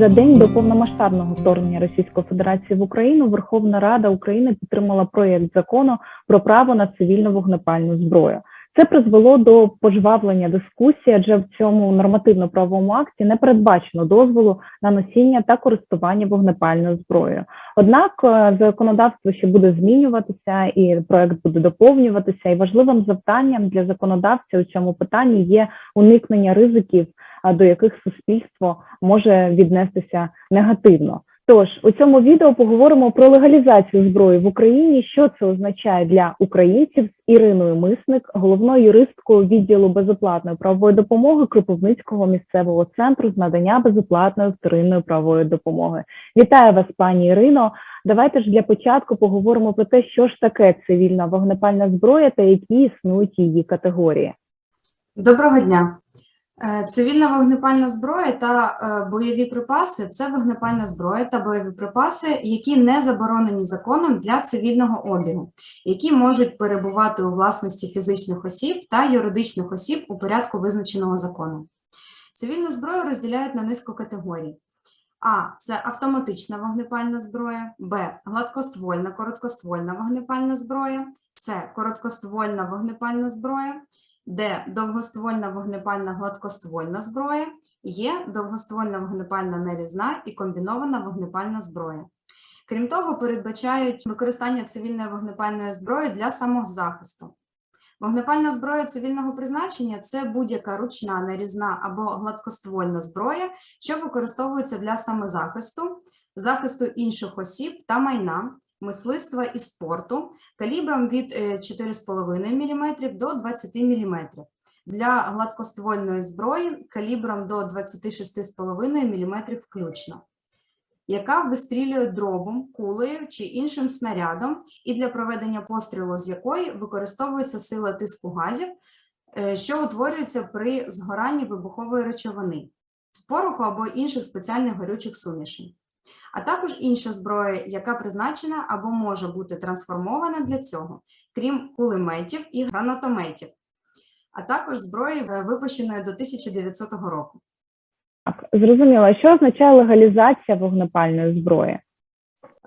За день до повномасштабного вторгнення Російської Федерації в Україну Верховна Рада України підтримала проєкт закону про право на цивільну вогнепальну зброю. Це призвело до пожвавлення дискусії, адже в цьому нормативно-правовому акті не передбачено дозволу на носіння та користування вогнепальною зброєю. Однак е, законодавство ще буде змінюватися, і проект буде доповнюватися. І важливим завданням для законодавця у цьому питанні є уникнення ризиків, до яких суспільство може віднестися негативно. Тож у цьому відео поговоримо про легалізацію зброї в Україні, що це означає для українців з Іриною Мисник, головною юристкою відділу безоплатної правової допомоги Кропивницького місцевого центру з надання безоплатної вторинної правової допомоги. Вітаю вас, пані Ірино. Давайте ж для початку поговоримо про те, що ж таке цивільна вогнепальна зброя та які існують її категорії. Доброго дня. Е, Цивільна вогнепальна зброя та е, бойові припаси це вогнепальна зброя та бойові припаси, які не заборонені законом для цивільного обігу, які можуть перебувати у власності фізичних осіб та юридичних осіб у порядку визначеного законом. Цивільну зброю розділяють на низку категорій. А це автоматична вогнепальна зброя, Б гладкоствольна, короткоствольна вогнепальна зброя, С короткоствольна вогнепальна зброя, Д. Довгоствольна вогнепальна гладкоствольна зброя, Є. Довгоствольна вогнепальна нарізна і комбінована вогнепальна зброя. Крім того, передбачають використання цивільної вогнепальної зброї для самозахисту. Вогнепальна зброя цивільного призначення це будь-яка ручна, нарізна або гладкоствольна зброя, що використовується для самозахисту, захисту інших осіб та майна, мисливства і спорту, калібром від е, 4,5 мм до 20 мм. Для гладкоствольної зброї калібром до 26,5 мм включно, яка вистрілює дробом, кулею чи іншим снарядом, і для проведення пострілу з якої використовується сила тиску газів, е, що утворюється при згоранні вибухової речовини, пороху або інших спеціальних горючих сумішей а також інша зброя, яка призначена або може бути трансформована для цього, крім кулеметів і гранатометів, а також зброї, е, випущеної до 1900 року. Так, зрозуміло, що означає легалізація вогнепальної зброї?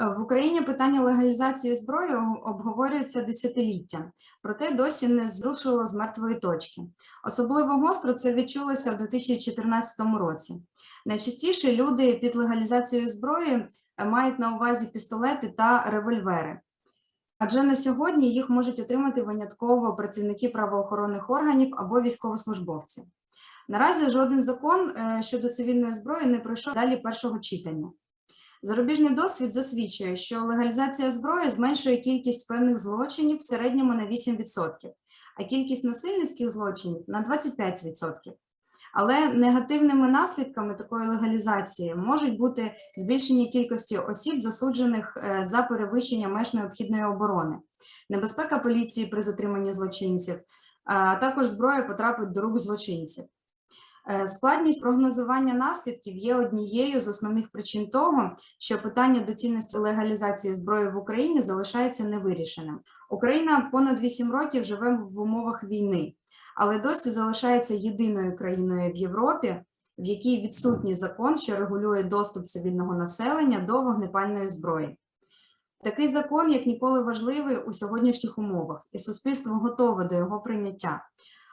Е, В Україні питання легалізації зброї обговорюється десятиліття, проте досі не зрушило з мертвої точки. Особливо гостро це відчулося в 2014 році. Найчастіше люди під легалізацією зброї е, мають на увазі пістолети та револьвери. Адже на сьогодні їх можуть отримати винятково працівники правоохоронних органів або військовослужбовці. Наразі жоден закон е, щодо цивільної зброї не пройшов далі першого читання. Зарубіжний досвід засвідчує, що легалізація зброї зменшує кількість певних злочинів в середньому на 8%, а кількість насильницьких злочинів на 25%. Але негативними наслідками такої легалізації можуть бути збільшення кількості осіб, засуджених е, за перевищення меж необхідної оборони, небезпека поліції при затриманні злочинців, а також зброя потрапить до рук злочинців. Е, Складність прогнозування наслідків є однією з основних причин того, що питання доцільності легалізації зброї в Україні залишається невирішеним. Україна понад 8 років живе в умовах війни, але досі залишається єдиною країною в Європі, в якій відсутній закон, що регулює доступ цивільного населення до вогнепальної зброї. Такий закон як ніколи важливий у сьогоднішніх умовах, і суспільство готове до його прийняття.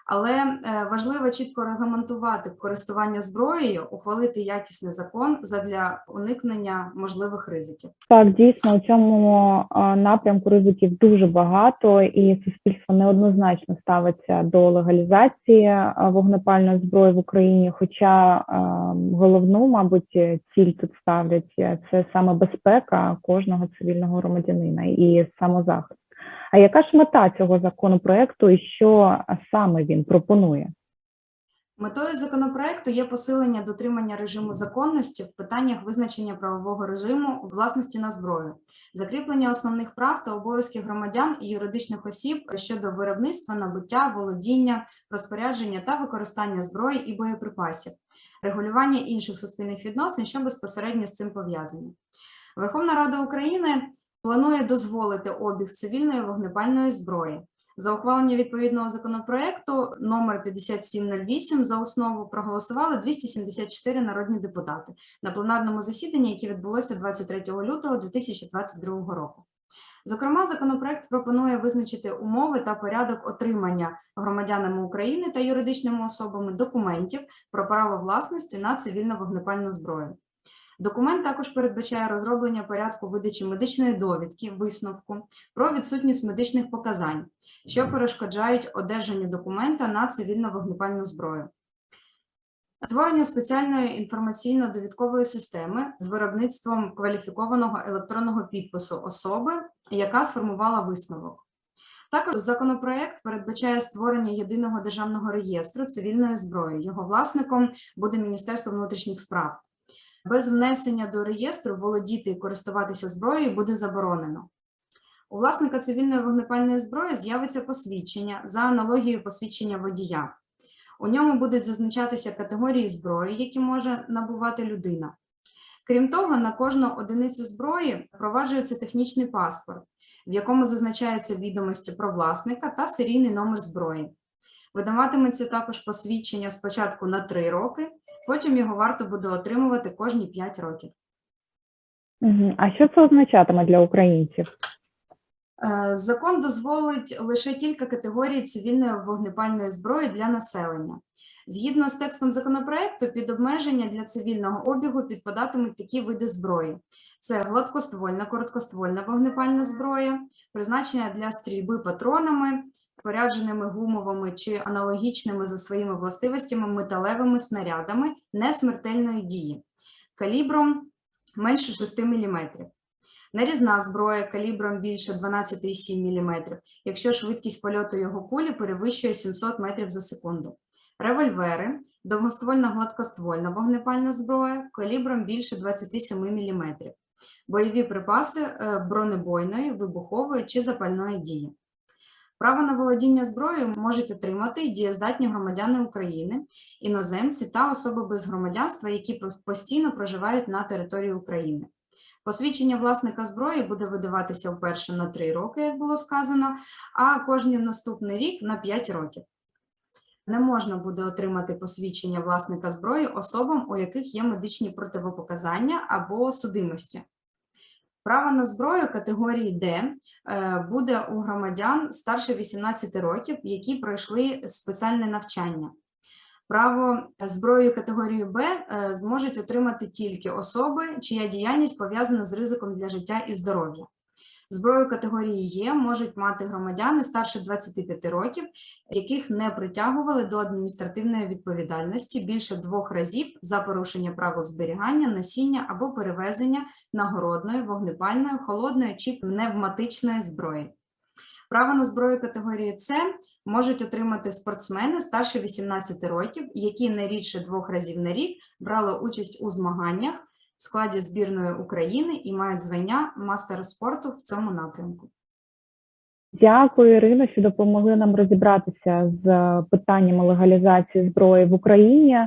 Але е, важливо чітко регламентувати користування зброєю, ухвалити якісний закон задля уникнення можливих ризиків. Так, дійсно, у цьому напрямку ризиків дуже багато, і суспільство неоднозначно ставиться до легалізації вогнепальної зброї в Україні. Хоча головну, мабуть, ціль тут ставлять е, це саме безпека кожного цивільного громадянина і самозахист. А яка ж мета цього законопроекту і що саме він пропонує? Метою законопроекту є посилення дотримання режиму законності в питаннях визначення правового режиму власності на зброю, закріплення основних прав та обов'язків громадян і юридичних осіб щодо виробництва, набуття, володіння, розпорядження та використання зброї і боєприпасів, регулювання інших суспільних відносин, що безпосередньо з цим пов'язані. Верховна Рада України планує дозволити обіг цивільної вогнепальної зброї. За ухвалення відповідного законопроекту номер 5708 за основу проголосували 274 народні депутати на пленарному засіданні, яке відбулося 23 лютого 2022 року. Зокрема, законопроект пропонує визначити умови та порядок отримання громадянами України та юридичними особами документів про право власності на цивільну вогнепальну зброю. Документ також передбачає розроблення порядку видачі медичної довідки, висновку про відсутність медичних показань, що перешкоджають одержанню документа на цивільну вогнепальну зброю. Створення спеціальної інформаційно-довідкової системи з виробництвом кваліфікованого електронного підпису особи, яка сформувала висновок. Також законопроект передбачає створення єдиного державного реєстру цивільної зброї. Його власником буде Міністерство внутрішніх справ. Без внесення до реєстру володіти і користуватися зброєю буде заборонено. У власника цивільної вогнепальної зброї з'явиться посвідчення за аналогією посвідчення водія. У ньому будуть зазначатися категорії зброї, які може набувати людина. Крім того, на кожну одиницю зброї впроваджується технічний паспорт, в якому зазначаються відомості про власника та серійний номер зброї. Видаватиметься також посвідчення спочатку на 3 роки, потім його варто буде отримувати кожні 5 років. А що це означатиме для українців? Е, Закон дозволить лише кілька категорій цивільної вогнепальної зброї для населення. Згідно з текстом законопроекту, під обмеження для цивільного обігу підпадатимуть такі види зброї: це гладкоствольна, короткоствольна вогнепальна зброя, призначена для стрільби патронами, спорядженими гумовими чи аналогічними за своїми властивостями металевими снарядами несмертельної дії, калібром менше 6 мм. Нарізна зброя калібром більше 12,7 мм, якщо швидкість польоту його кулі перевищує 700 метрів за секунду. Револьвери, довгоствольна гладкоствольна вогнепальна зброя калібром більше 27 мм. Бойові припаси е, бронебойної, вибухової чи запальної дії. Право на володіння зброєю можуть отримати дієздатні громадяни України, іноземці та особи без громадянства, які постійно проживають на території України. Посвідчення власника зброї буде видаватися вперше на 3 роки, як було сказано, а кожний наступний рік на 5 років. Не можна буде отримати посвідчення власника зброї особам, у яких є медичні противопоказання або судимості. Право на зброю категорії Д е, буде у громадян старше 18 років, які пройшли спеціальне навчання. Право зброю категорії Б е, зможуть отримати тільки особи, чия діяльність пов'язана з ризиком для життя і здоров'я. Зброю категорії Є можуть мати громадяни старше 25 років, яких не притягували до адміністративної відповідальності більше двох разів за порушення правил зберігання, носіння або перевезення нагородної, вогнепальної, холодної чи пневматичної зброї. Право на зброю категорії С можуть отримати спортсмени старше 18 років, які не рідше двох разів на рік брали участь у змаганнях складі збірної України і мають звання мастера спорту в цьому напрямку. Дякую, Ірино, що допомогли нам розібратися з питаннями легалізації зброї в Україні.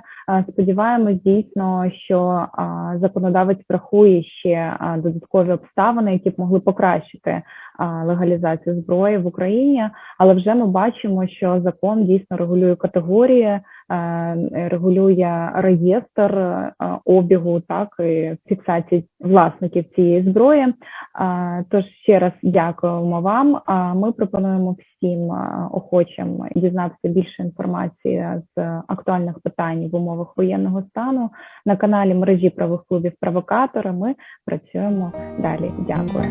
Сподіваємось дійсно, що законодавець врахує ще додаткові обставини, які б могли покращити легалізацію зброї в Україні. Але вже ми бачимо, що закон дійсно регулює категорії, регулює реєстр е, обігу, так і фіксації власників цієї зброї. Тож ще раз дякуємо вам. Ми пропонуємо всім охочим дізнатися більше інформації з актуальних питань в умовах воєнного стану на каналі мережі правих клубів Провокатори. Ми працюємо далі. Дякую.